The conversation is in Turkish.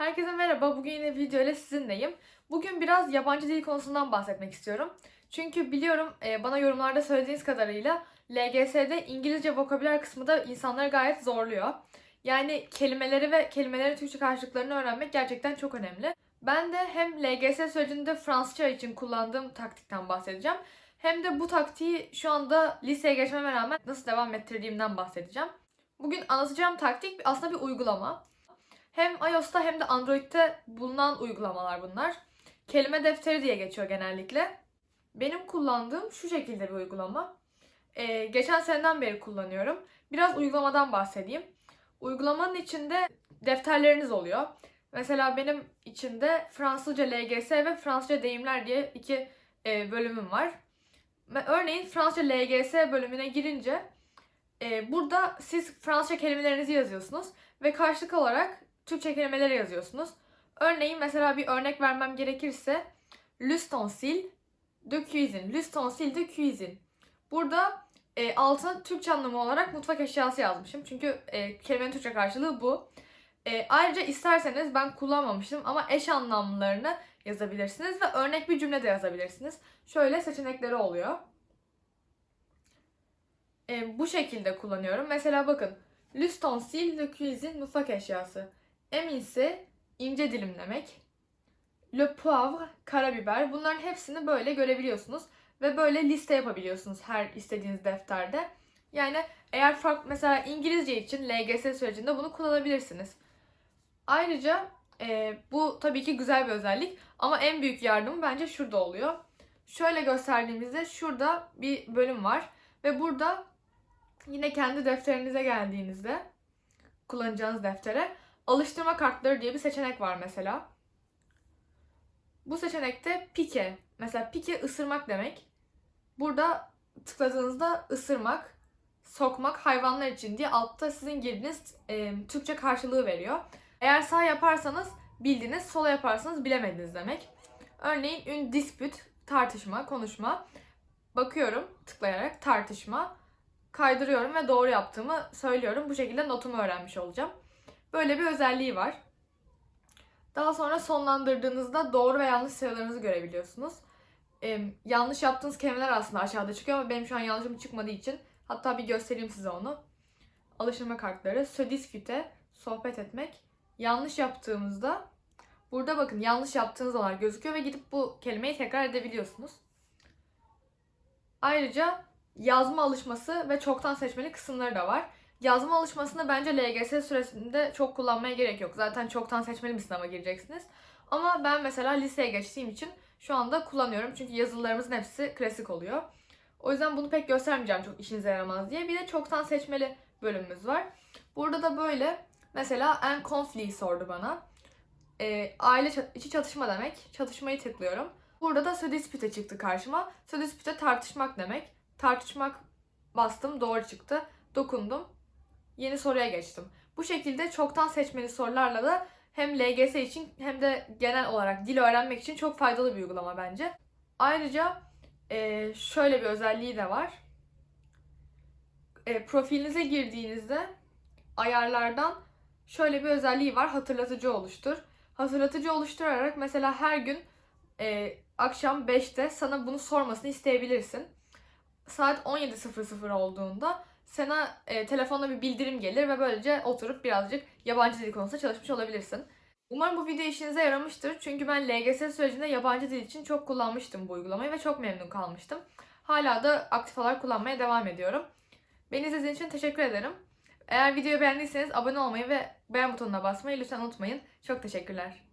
Herkese merhaba. Bugün yine video ile sizinleyim. Bugün biraz yabancı dil konusundan bahsetmek istiyorum. Çünkü biliyorum e, bana yorumlarda söylediğiniz kadarıyla LGS'de İngilizce vokabüler kısmı da insanları gayet zorluyor. Yani kelimeleri ve kelimelerin Türkçe karşılıklarını öğrenmek gerçekten çok önemli. Ben de hem LGS sürecinde Fransızca için kullandığım taktikten bahsedeceğim. Hem de bu taktiği şu anda liseye geçmeme rağmen nasıl devam ettirdiğimden bahsedeceğim. Bugün anlatacağım taktik aslında bir uygulama. Hem iOS'ta hem de Android'te bulunan uygulamalar bunlar. Kelime defteri diye geçiyor genellikle. Benim kullandığım şu şekilde bir uygulama. Ee, geçen seneden beri kullanıyorum. Biraz uygulamadan bahsedeyim. Uygulamanın içinde defterleriniz oluyor. Mesela benim içinde Fransızca LGS ve Fransızca deyimler diye iki e, bölümüm var. Örneğin Fransızca LGS bölümüne girince e, burada siz Fransızca kelimelerinizi yazıyorsunuz ve karşılık olarak Türkçe kelimeleri yazıyorsunuz. Örneğin mesela bir örnek vermem gerekirse l'ustensile de cuisine. L'ustensile de cuisine. Burada e, altına Türkçe anlamı olarak mutfak eşyası yazmışım. Çünkü e, kelimenin Türkçe karşılığı bu. E, ayrıca isterseniz ben kullanmamıştım ama eş anlamlarını yazabilirsiniz ve örnek bir cümle de yazabilirsiniz. Şöyle seçenekleri oluyor. E, bu şekilde kullanıyorum. Mesela bakın. L'ustensile de cuisine mutfak eşyası. Eminse ince dilimlemek. Le poivre karabiber. Bunların hepsini böyle görebiliyorsunuz. Ve böyle liste yapabiliyorsunuz her istediğiniz defterde. Yani eğer farklı mesela İngilizce için LGS sürecinde bunu kullanabilirsiniz. Ayrıca e, bu tabii ki güzel bir özellik ama en büyük yardımı bence şurada oluyor. Şöyle gösterdiğimizde şurada bir bölüm var ve burada yine kendi defterinize geldiğinizde kullanacağınız deftere alıştırma kartları diye bir seçenek var mesela. Bu seçenekte pike. Mesela pike ısırmak demek. Burada tıkladığınızda ısırmak, sokmak hayvanlar için diye altta sizin girdiğiniz e, Türkçe karşılığı veriyor. Eğer sağ yaparsanız bildiniz, sola yaparsanız bilemediniz demek. Örneğin ün dispute, tartışma, konuşma. Bakıyorum tıklayarak tartışma. Kaydırıyorum ve doğru yaptığımı söylüyorum. Bu şekilde notumu öğrenmiş olacağım. Böyle bir özelliği var. Daha sonra sonlandırdığınızda doğru ve yanlış sayılarınızı görebiliyorsunuz. Ee, yanlış yaptığınız kelimeler aslında aşağıda çıkıyor ama benim şu an yanlışım çıkmadığı için hatta bir göstereyim size onu. Alıştırma kartları, se sohbet etmek. Yanlış yaptığımızda burada bakın yanlış yaptığınız olarak gözüküyor ve gidip bu kelimeyi tekrar edebiliyorsunuz. Ayrıca yazma alışması ve çoktan seçmeli kısımları da var. Yazma alışmasını bence LGS süresinde çok kullanmaya gerek yok. Zaten çoktan seçmeli bir sınava gireceksiniz. Ama ben mesela liseye geçtiğim için şu anda kullanıyorum. Çünkü yazılarımızın hepsi klasik oluyor. O yüzden bunu pek göstermeyeceğim çok işinize yaramaz diye. Bir de çoktan seçmeli bölümümüz var. Burada da böyle mesela en conflict sordu bana. Ee, aile çat- içi çatışma demek. Çatışmayı tıklıyorum. Burada da se dispute çıktı karşıma. Se dispute tartışmak demek. Tartışmak bastım doğru çıktı. Dokundum yeni soruya geçtim. Bu şekilde çoktan seçmeli sorularla da hem LGS için hem de genel olarak dil öğrenmek için çok faydalı bir uygulama bence. Ayrıca e, şöyle bir özelliği de var. E, profilinize girdiğinizde ayarlardan şöyle bir özelliği var. Hatırlatıcı oluştur. Hatırlatıcı oluşturarak mesela her gün e, akşam 5'te sana bunu sormasını isteyebilirsin. Saat 17.00 olduğunda sana e, telefonla bir bildirim gelir ve böylece oturup birazcık yabancı dil konusunda çalışmış olabilirsin. Umarım bu video işinize yaramıştır. Çünkü ben LGS sürecinde yabancı dil için çok kullanmıştım bu uygulamayı ve çok memnun kalmıştım. Hala da aktif olarak kullanmaya devam ediyorum. Beni izlediğiniz için teşekkür ederim. Eğer videoyu beğendiyseniz abone olmayı ve beğen butonuna basmayı lütfen unutmayın. Çok teşekkürler.